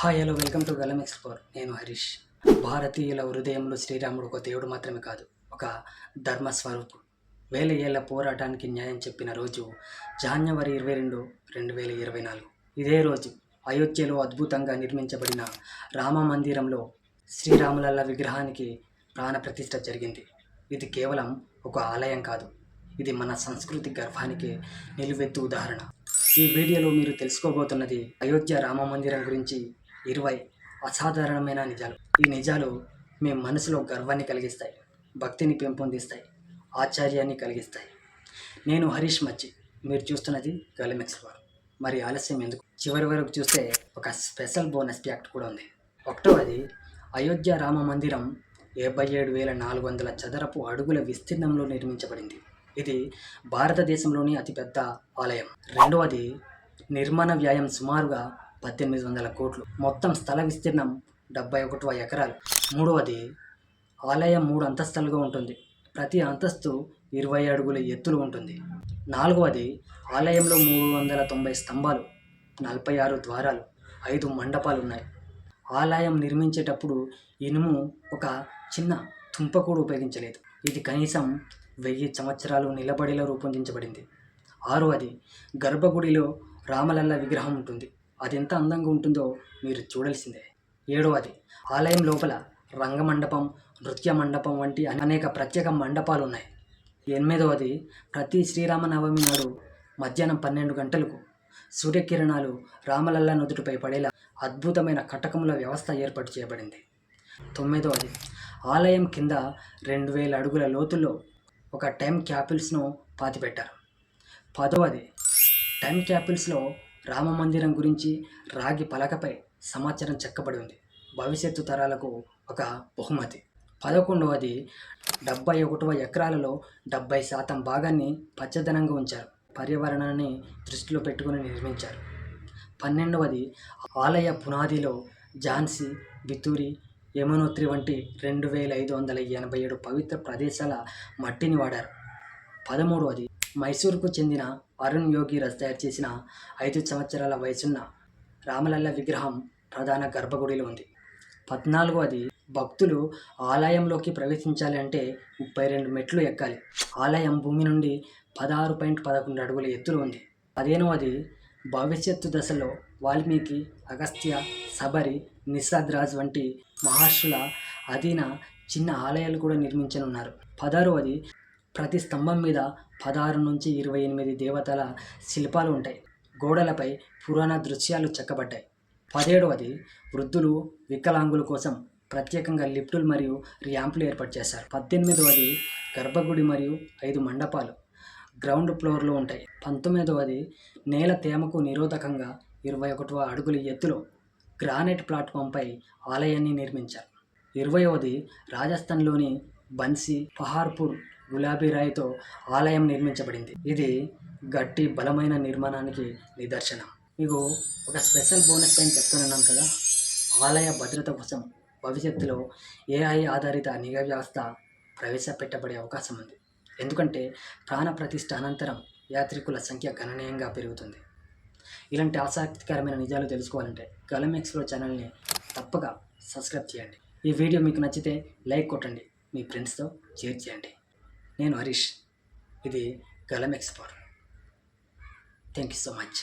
Hi hello welcome to Galam explore నేను హరీష్. భారతీయుల హృదయంలో శ్రీరాముడు ఒక దేవుడు మాత్రమే కాదు ఒక ధర్మస్వరూపు. వేల ఏళ్ళ పోరాటానికి న్యాయం చెప్పిన రోజు జాన్యవరి ఇరవై రెండు రెండు వేల ఇరవై నాలుగు. ఇదే రోజు అయోధ్యలో అద్భుతంగా నిర్మించబడిన రామ మందిరంలో శ్రీరాములల్ల విగ్రహానికి ప్రాణప్రతిష్ఠ జరిగింది. ఇది కేవలం ఒక ఆలయం కాదు ఇది మన సంస్కృతి గర్భానికి నిలువెత్తు ఉదాహరణ. ఈ వీడియోలో మీరు తెలుసుకోబోతున్నది అయోధ్య రామ మందిరం గురించి ఇరవై అసాధారణమైన నిజాలు. ఈ నిజాలు మీ మనసులో గర్వాన్ని కలిగిస్తాయి భక్తిని పెంపొందిస్తాయి ఆశ్చర్యాన్ని కలిగిస్తాయి. నేను హరీష్ మచ్చి మీరు చూస్తున్నది గలిమెక్స్ వారు. మరి ఆలస్యం ఎందుకు? చివరి వరకు చూస్తే ఒక స్పెషల్ బోనస్ ప్యాక్ట్ కూడా ఉంది. ఒకటవది అయోధ్య రామ మందిరం యాభై ఏడు వేల నాలుగు వందల చదరపు అడుగుల విస్తీర్ణంలో నిర్మించబడింది. ఇది భారతదేశంలోని అతిపెద్ద ఆలయం. రెండవది నిర్మాణ వ్యయం సుమారుగా పద్దెనిమిది వందల కోట్లు. మొత్తం స్థల విస్తీర్ణం డెబ్బై ఒకటవ ఎకరాలు. మూడవది ఆలయం మూడు అంతస్తులుగా ఉంటుంది. ప్రతి అంతస్తు ఇరవై అడుగుల ఎత్తులు ఉంటుంది. నాలుగవది ఆలయంలో మూడు వందల తొంభై స్తంభాలు నలభై ఆరు ద్వారాలు ఐదు మండపాలు ఉన్నాయి ఆలయం నిర్మించేటప్పుడు ఇనుము ఒక చిన్న తుంప కూడా ఉపయోగించలేదు. ఇది కనీసం వెయ్యి సంవత్సరాలు నిలబడేలా రూపొందించబడింది. ఆరవది గర్భగుడిలో రామలల్ల విగ్రహం ఉంటుంది. అది ఎంత అందంగా ఉంటుందో మీరు చూడాల్సిందే. ఏడవది ఆలయం లోపల రంగమండపం నృత్య మండపం వంటి అనేక ప్రత్యేక మండపాలు ఉన్నాయి ఎనిమిదవది ప్రతి శ్రీరామనవమి నాడు మధ్యాహ్నం పన్నెండు గంటలకు సూర్యకిరణాలు రామలల్ల నుదుటిపై పడేలా అద్భుతమైన కటకముల వ్యవస్థ ఏర్పాటు చేయబడింది. తొమ్మిదవది ఆలయం కింద రెండు వేల అడుగుల లోతుల్లో ఒక టైం క్యాపిల్స్ను పాతిపెట్టారు. పదవది టైం క్యాపిల్స్లో రామ మందిరం గురించి రాగి పలకపై సమాచారం చెక్కబడి ఉంది. భవిష్యత్తు తరాలకు ఒక బహుమతి. పదకొండవది డెబ్బై ఒకటవ ఎకరాలలో డెబ్బై శాతం భాగాన్ని పచ్చదనంగా ఉంచారు. పర్యావరణాన్ని దృష్టిలో పెట్టుకుని నిర్మించారు. పన్నెండవది ఆలయ పునాదిలో ఝాన్సీ బితూరి యమునోత్రి వంటి రెండు వేల ఐదు వందల ఎనభై ఏడు పవిత్ర ప్రదేశాల మట్టిని వాడారు. పదమూడవది మైసూరుకు చెందిన అరుణ్ యోగి రస్ తయారు చేసిన ఐదు సంవత్సరాల వయసున్న రామలల్ల విగ్రహం ప్రధాన గర్భగుడిలో ఉంది. పద్నాలుగవది భక్తులు ఆలయంలోకి ప్రవేశించాలి అంటే ముప్పై రెండు మెట్లు ఎక్కాలి. ఆలయం భూమి నుండి పదహారు పాయింట్ పదకొండు అడుగుల ఎత్తులో ఉంది. పదిహేనవది భవిష్యత్తు దశలో వాల్మీకి అగస్త్య శబరి నిషాద్రాజ్ వంటి మహర్షుల అధీన చిన్న ఆలయాలు కూడా నిర్మించనున్నారు. పదహారవది ప్రతి స్తంభం మీద పదహారు నుంచి ఇరవై ఎనిమిది దేవతల శిల్పాలు ఉంటాయి. గోడలపై పురాణ దృశ్యాలు చెక్కబడ్డాయి. పదిహేడవది వృద్ధులు వికలాంగుల కోసం ప్రత్యేకంగా లిఫ్టులు మరియు ర్యాంపులు ఏర్పాటు చేశారు. పద్దెనిమిదవది గర్భగుడి మరియు ఐదు మండపాలు గ్రౌండ్ ఫ్లోర్లో ఉంటాయి. పంతొమ్మిదవది నేల తేమకు నిరోధకంగా ఇరవై ఒకటవ అడుగుల ఎత్తులో గ్రానైట్ ప్లాట్ఫామ్పై ఆలయాన్ని నిర్మించారు. ఇరవయవది రాజస్థాన్లోని బన్సీ పహార్పూర్ గులాబీ రాయితో ఆలయం నిర్మించబడింది. ఇది గట్టి బలమైన నిర్మాణానికి నిదర్శనం. మీకు ఒక స్పెషల్ బోనస్ పైన చెప్తున్నాను కదా. ఆలయ భద్రత కోసం భవిష్యత్తులో ఏఐ ఆధారిత నిఘా వ్యవస్థ ప్రవేశపెట్టబడే అవకాశం ఉంది. ఎందుకంటే ప్రాణ ప్రతిష్ట అనంతరం యాత్రికుల సంఖ్య గణనీయంగా పెరుగుతుంది. ఇలాంటి ఆసక్తికరమైన నిజాలు తెలుసుకోవాలంటే గలం ఎక్స్ప్లో ఛానల్ని తప్పక సబ్స్క్రైబ్ చేయండి. ఈ వీడియో మీకు నచ్చితే లైక్ కొట్టండి. మీ ఫ్రెండ్స్తో షేర్ చేయండి. నేను హరీష్. ఇది Galam explore thank you so much